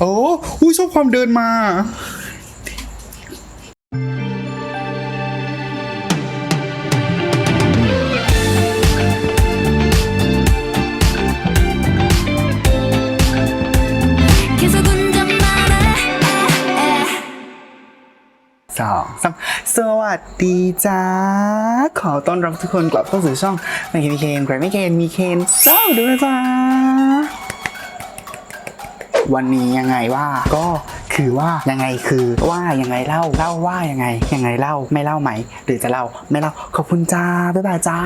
โอ้อุ้ยชอบความเดินมาสองสวัสดีจ้า ขอต้อนรับทุกคนกลับเข้าสู่ช่องไม่เคนเคนไกรมมี่เคนมีเคนเจ้าด้วยจ้า วันนี้ยังไงว่าก็คือว่ายังไงคือว่ายังไงเล่าเล่าว่ายังไง ยังไงเล่าไม่เล่าไหม หรือจะเล่าไม่เล่าขอบคุณจ้าบ๊ายบายจ้า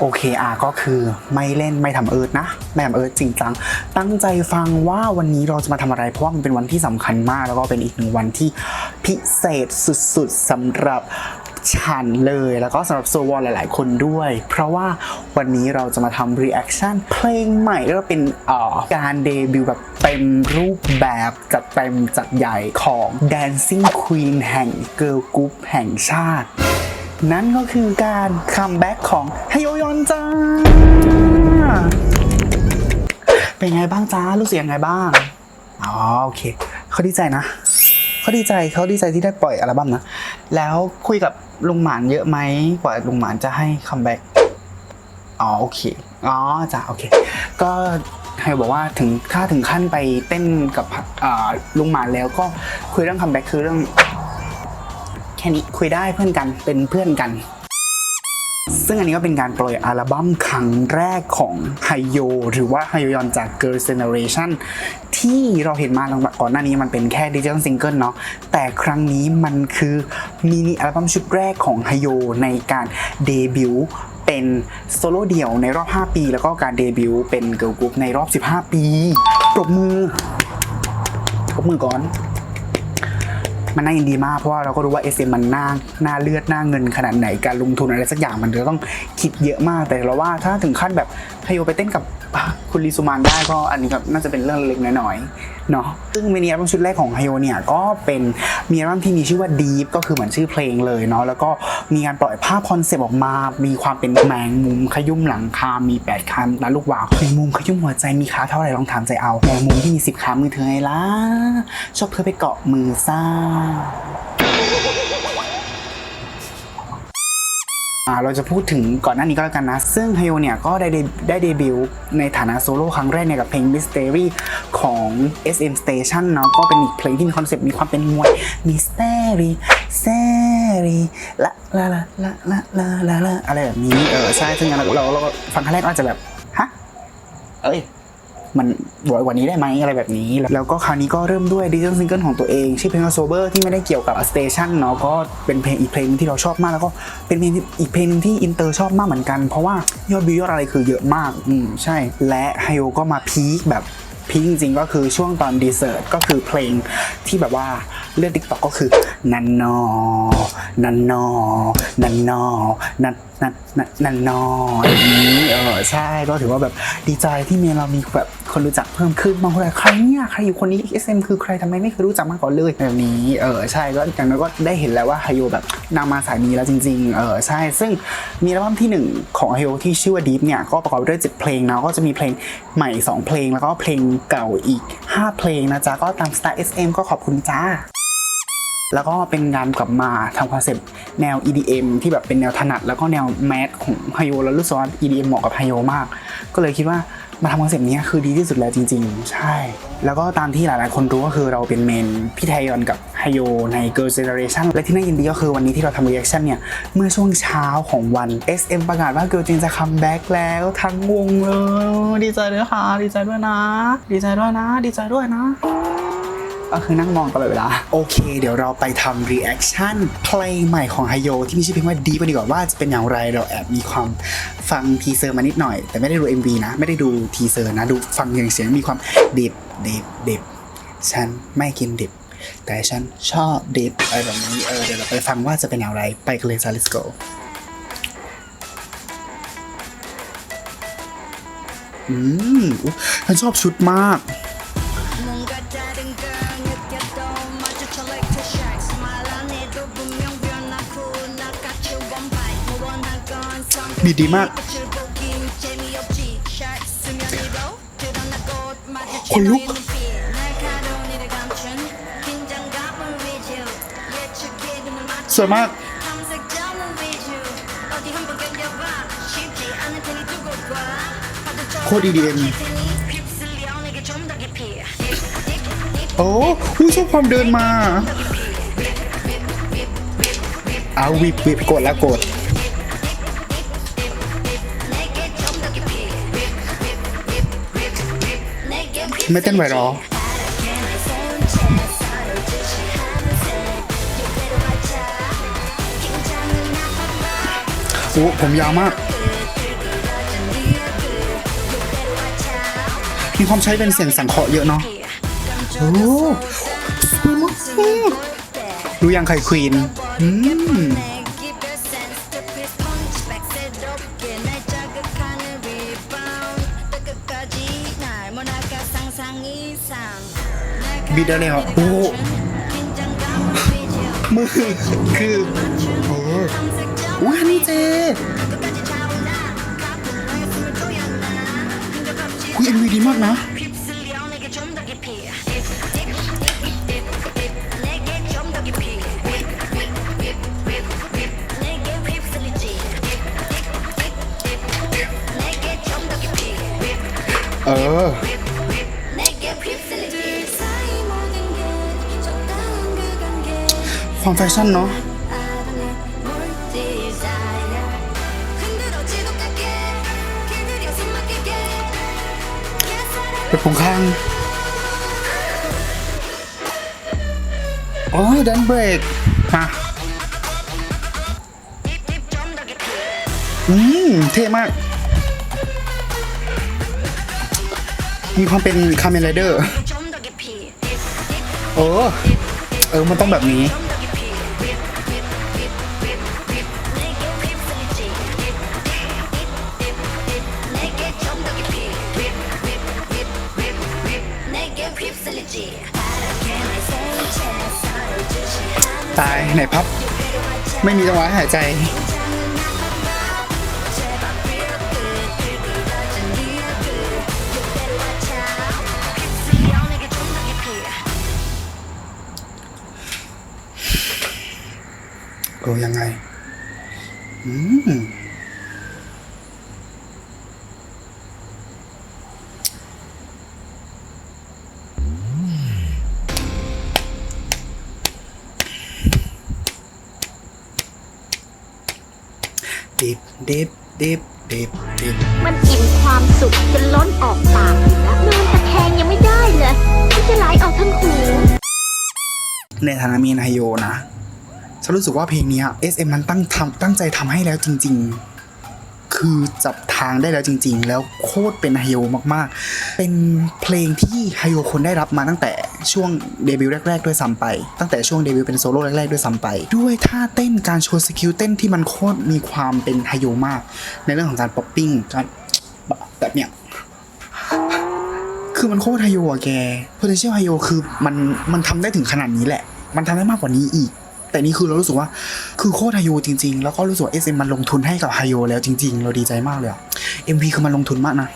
โอเคอะก็คือไม่เล่นไม่ทำเอิร์ดนะไม่ทำเอิร์ดจริงจังตั้งใจฟังว่าวันนี้เราจะมาทำอะไร เพราะว่ามันเป็นวันที่สำคัญมาก แล้วก็เป็นอีกหนึ่งวันที่พิเศษสุดๆสำหรับ ฉันเลยแล้วก็สำหรับโซวอลหลาย ๆ คนด้วย เพราะว่าวันนี้เราจะมาทำรีแอคชั่นเพลงใหม่แล้วก็เป็นออการเดบิวต์แบบเต็มรูปแบบจัดเต็มจัดใหญ่ของ Dancing Queen แห่ง Girl Group แห่งชาติ นั่นก็คือการคัมแบ็กของฮโยยอนจ้า เป็นไงบ้างจ้ารู้สึกยังไงบ้าง อ๋อโอเค เขาดีใจนะ เขาดีใจเขาดีใจที่ได้ปล่อยอัลบั้มนะ แล้วคุยกับลุงหมานเยอะไหมกว่าลุงหมานจะให้คัมแบ็กอ๋อโอเค อ๋อจ้ะโอเค ก็ให้บอกว่าถึงถ้าถึงขั้นไปเต้นกับอ่าลุงหมานแล้วก็คุยเรื่องคัมแบ็กคือเรื่องแค่นี้คุยได้เพื่อนกันเป็นเพื่อนกัน ซึ่งอันนี้ก็เป็นการปล่อยอัลบั้มครั้งแรกของไฮโยหรือว่าไฮโยยอนจาก Girl Generation ที่เราเห็นมาก่อนหน้านี้มันเป็นแค่ดิจิทัลซิงเกิลเนาะแต่ครั้งนี้มันคือมินิอัลบั้มชุดแรกของไฮโยในการเดบิวต์เป็นโซโล่เดี่ยวในรอบ 5 ปี แล้วก็การเดบิวต์เป็นเกิร์ลกรุ๊ปในรอบ 15 ปี ปรบมือ ปรบมือก่อน มันน่ายินดีมากเพราะว่าเราก็รู้ว่า SM มันหน้าหน้าเลือดหน้าเงินขนาดไหนการลงทุนอะไรสักอย่างมันจะต้องคิดเยอะมากแต่เราว่าถ้าถึงขั้นแบบให้โยไปเต้นกับคุณลีซูมานได้ก็อันนี้ก็น่าจะเป็นเรื่องเล็กๆน้อยๆเนาะซึ่งมินิอัลบั้มชุดแรกของไฮโยเนี่ยก็เป็นมีอัลบั้มที่มีชื่อว่า Deep ก็คือเหมือนชื่อเพลงเลยเนาะแล้วก็มีการปล่อยภาพคอนเซปต์ออกมา มีความเป็นแมงมุมขยุ่มหลังคา มีแปดคำและลูกวาวแมงมุมขยุ่มหัวใจมีขาเท่าไหร่ลองถามใจเอาแมงมุมที่มีสิบขามือเธอไงล่ะชอบเพื่อไปเกาะมือซ่า เราจะพูดถึงก่อนหน้านี้ก็แล้วกันนะ ซึ่งไฮโอเนี่ยก็ได้ได้เดบิวต์ในฐานะโซโล่ครั้งแรกเนี่ยกับเพลง Mystery ของ SM Station เนาะก็เป็นอีกเพลงที่มีคอนเซปต์มีความเป็นมวย Mystery s e r y ละละละละละละละอะไรแบบนี้เออใช่ซึ่งเราเราฟังครั้งแรกอาจจะแบบ ฮะ เอ้ย มันบอยกว่านี้ได้ไหมอะไรแบบนี้ แล้วก็คราวนี้ก็เริ่มด้วยดิจิทัลซิงเกิลของตัวเอง ชื่อเพลงว่า Sober ที่ไม่ได้เกี่ยวกับ Station เนาะก็เป็นเพลงอีกเพลงนึงที่เราชอบมากแล้วก็เป็นเพลงที่อีกเพลงนึงที่อินเตอร์ชอบมากเหมือนกัน เพราะว่ายอดวิวยอดอะไรคือเยอะมากอืมใช่ และไฮโอก็มาพีคแบบพีคจริงๆก็คือช่วงตอนดีเซอร์ตก็คือเพลงที่แบบว่าเลือดติ๊กต็อกก็คือนันนอนันนอนันนอนัน นันนันนันนออย่างนี้เออใช่ก็ถือว่าแบบดีใจที่เมยเรามีแบบคนรู้จักเพิ่มขึ้นบางคนแบบใครเนี่ยใครอยู่คนนี้ SM คือใครทำไมไม่เคยรู้จักมาก่อนเลยแบบนี้เออใช่ก็อย่างน้อยก็ได้เห็นแล้วว่าไฮโยแบบนางมาสายนี้แล้วจริงๆเออใช่ซึ่งมีอัลบั้มที่หนึ่งของไฮโยที่ชื่อว่า Deep เนี่ยก็ประกอบด้วย7เพลงนะก็จะมีเพลงใหม่ 2 เพลงแล้วก็เพลงเก่าอีก 5 เพลงนะจ๊ะก็ตามสไตล์ SM ก็ขอบคุณจ้า แล้วก็เป็นการกลับมาทำคอนเซปต์แนว EDM ที่แบบเป็นแนวถนัด แล้วก็แนวแมสของไฮโอแล้วรู้สึกว่า EDM เหมาะกับไฮโอมาก ก็เลยคิดว่ามาทำคอนเซปต์นี้คือดีที่สุดแล้วจริง ๆ ใช่ แล้วก็ตามที่หลายๆ คนรู้ก็คือเราเป็นเมนพี่ไทยอนกับไฮโอใน Girl Generation และที่น่ายินดีก็คือวันนี้ที่เราทำ reaction เนี่ย เมื่อช่วงเช้าของวัน SM ประกาศว่า Girl Gen จะคัมแบ็กแล้วทั้งวงเลย ดีใจด้วยค่ะ ดีใจด้วยนะ ดีใจด้วยนะ ดีใจด้วยนะ ก็คือนั่งมองตลอดเวลา โอเค เดี๋ยวเราไปทำ reaction เพลงใหม่ของไฮโยที่มีชื่อเพลงว่าดีกันดีกว่าว่าจะเป็นอย่างไรเราแอบมีความฟังทีเซอร์มานิดหน่อย แต่ไม่ได้ดู MV นะ ไม่ได้ดูทีเซอร์นะ ดูฟังอย่างเสียงมีความดิบดิบดิบฉันไม่กินดิบ แต่ฉันชอบดิบอะไรแบบนี้เออเดี๋ยวเราไปฟังว่าจะเป็นอย่างไรไปกันเลยจ้า let's go อืมฉันชอบชุดมากีดีมาก คนลุกสวยมากโคตรดีดีเอ็โอ้หู้ชอบความเดินมา เอาวิบวิบกดแล้วกด ไม่เต้นไหวหรอ โอ้ผมยาวมากมีความใช้เป็นเสียงสังเคราะห์เยอะเนาะ โอ้สวยมากรู้ยังใครควีน อืม บิดได้เลยเหรอโอ้มือคือโอ้อุ้ยฮันนี่เจคุยเอ็มวีดีมากนะเออ ความแฟชั่นเนาะไปผงข้างอ๋อดันเบรกมาอืม เท่มาก มีความเป็นคาเมนไรเดอร์เออเออ มันต้องแบบนี้ ตายไหนพับ ไม่มีจังหวะหายใจเออยังไง อืม ดิบดิบดิบดิบดิบมันอิ่มความสุขจนล้นออกปากอยู่แล้วนอนตะแคงยังไม่ได้เลยมันจะไหลออกทั้งหูในฐานะมีนายโยนะฉันรู้สึกว่าเพลงเนี้ย SM มันตั้งทำตั้งใจทำให้แล้วจริง ๆ คือจับ ทางได้แล้วจริง ๆ แล้วโคตรเป็นไฮโยมากๆ เป็นเพลงที่ไฮโยคนได้รับมาตั้งแต่ช่วงเดบิวต์แรก ๆ ด้วยซ้ำไป ตั้งแต่ช่วงเดบิวต์เป็นโซโล่แรก ๆ ด้วยซ้ำไป ด้วยท่าเต้นการโชว์สกิลเต้นที่มันโคตรมีความเป็นไฮโยมาก ในเรื่องของการป๊อปปิ้งการแบบเนี้ยคือมันโคตรไฮโยอะแก potential ไฮโยคือมันมันทำได้ถึงขนาดนี้แหละ มันทำได้มากกว่านี้อีก แต่นี่คือเรารู้สึกว่า คือโคตรไฮโยจริง ๆ แล้วก็รู้สึกว่า SM มันลงทุนให้กับไฮโยแล้วจริง ๆ เราดีใจมากเลยอะ MV คือมันลงทุนมากนะ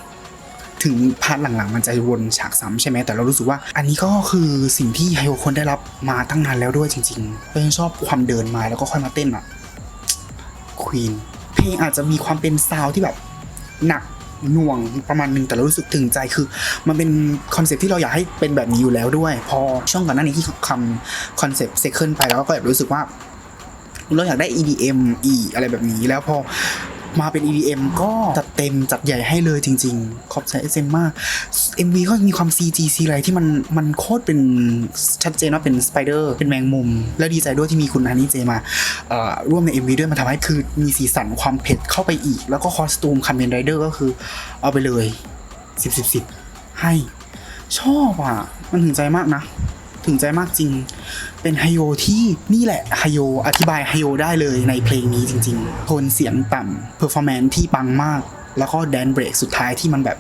ถึงพาร์ทหลังๆ มันจะวนฉากซ้ำใช่ไหมแต่เรารู้สึกว่า อันนี้ก็คือสิ่งที่ไฮโยคนได้รับมาตั้งนานแล้วด้วยจริงๆเราชอบความเดินมาแล้วก็ค่อยมาเต้นอะควีนเพลงอาจจะมีความเป็นซาวที่แบบหนัก หน่วงประมาณนึงแต่เรารู้สึกถึงใจคือ มันเป็นคอนเซ็ปที่เราอยากให้เป็นแบบนี้อยู่แล้วด้วย พอช่วงก่อนหน้านี้ที่คำคอนเซ็ปต์เซคันไปแล้วก็แบบรู้สึกว่าเราอยากได้ EDM อีอะไรแบบนี้แล้วพอ มาเป็น EDM ก็จัดเต็มจัดใหญ่ให้เลยจริง ๆ ขอบใจ SM มาก MV ก็มีความ CG ซีไรที่มันมันโคตรเป็นชัดเจนว่าเป็นสไปเดอร์เป็นแมงมุม แล้วดีใจด้วยที่มีคุณฮันนี่เจมาอ่อร่วมใน MV ด้วยมันทำให้คือมีสีสันความเผ็ดเข้าไปอีก แล้วก็คอสตูมคัมเมนไรเดอร์ก็คือเอาไปเลย 10 10 10ให้ชอบอะ มันถึงใจมากนะ ถึงใจมากจริง เป็นไฮโยที่นี่แหละไฮโยอธิบายไฮโยได้เลยในเพลงนี้จริงๆ โทนเสียงต่ำเพอร์ฟอร์แมนที่ปังมาก แล้วก็แดนเบรกสุดท้ายที่มันแบบ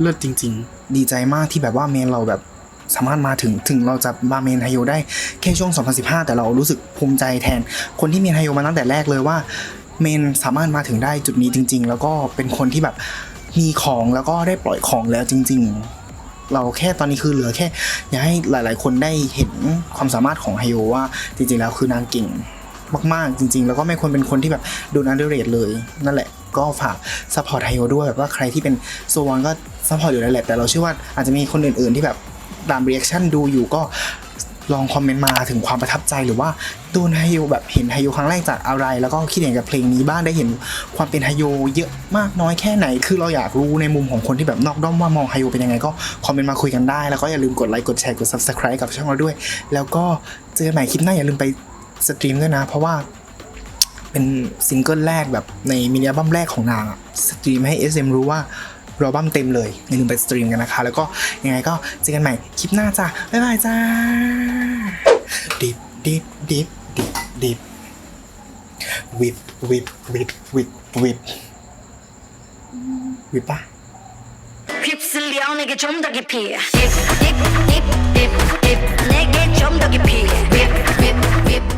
เลิศจริง ๆ ดีใจมากที่แบบว่าเมนเราแบบสามารถมาถึงถึงเราจะมาเมนไฮโยได้แค่ช่วง 2015 แต่เรารู้สึกภูมิใจแทน คนที่เมนไฮโยมาตั้งแต่แรกเลยว่า เมนสามารถมาถึงได้จุดนี้จริง ๆ แล้วก็เป็นคนที่แบบมีของแล้วก็ได้ปล่อยของแล้วจริง ๆ เราแค่ตอนนี้คือเหลือแค่อยากให้หลาย ๆ คนได้เห็นความสามารถของไฮโอว่าจริง ๆ แล้วคือนางเก่งมากๆ จริง ๆ แล้วก็ไม่ควรเป็นคนที่แบบโดนอันเดอร์เรทเลย นั่นแหละก็ฝากซัพพอร์ตไฮโอด้วยแบบว่าใครที่เป็นโซวอนก็ซัพพอร์ตอยู่แล้วแหละแต่เราเชื่อว่าอาจจะมีคนอื่น ๆ ที่แบบตามเรีแอคชั่นดูอยู่ก็ ลองคอมเมนต์มาถึงความประทับใจหรือว่าโดนไฮโอแบบเห็นไฮโอครั้งแรกจากอะไร แล้วก็คิดเห็นกับเพลงนี้บ้างได้เห็นความเป็นไฮโอเยอะมากน้อยแค่ไหน คือเราอยากรู้ในมุมของคนที่แบบนอกด้อมว่ามองไฮโอเป็นยังไงก็คอมเมนต์มาคุยกันได้ แล้วก็อย่าลืมกดไลค์กดแชร์กด subscribe กับช่องเราด้วย แล้วก็เจอใหม่คลิปหน้าอย่าลืมไปสตรีมด้วยนะ เพราะว่าเป็นซิงเกิลแรกแบบในมินิอัลบั้มแรกของนางสตรีมให้ SM รู้ว่า รอบัมเต็มเลยอย่าลืมไปสตรีมกันนะคะ แล้วก็ยังไงก็เจอกันใหม่คลิปหน้าจ้าบ๊ายบายจ้าดิบดิบดิบดิบดิบวิบวิบวิบวิบวิบวิบปะ 휩쓸려 내게 좀 더 깊이 딥딥딥딥 내게 좀 더 깊이 딥딥딥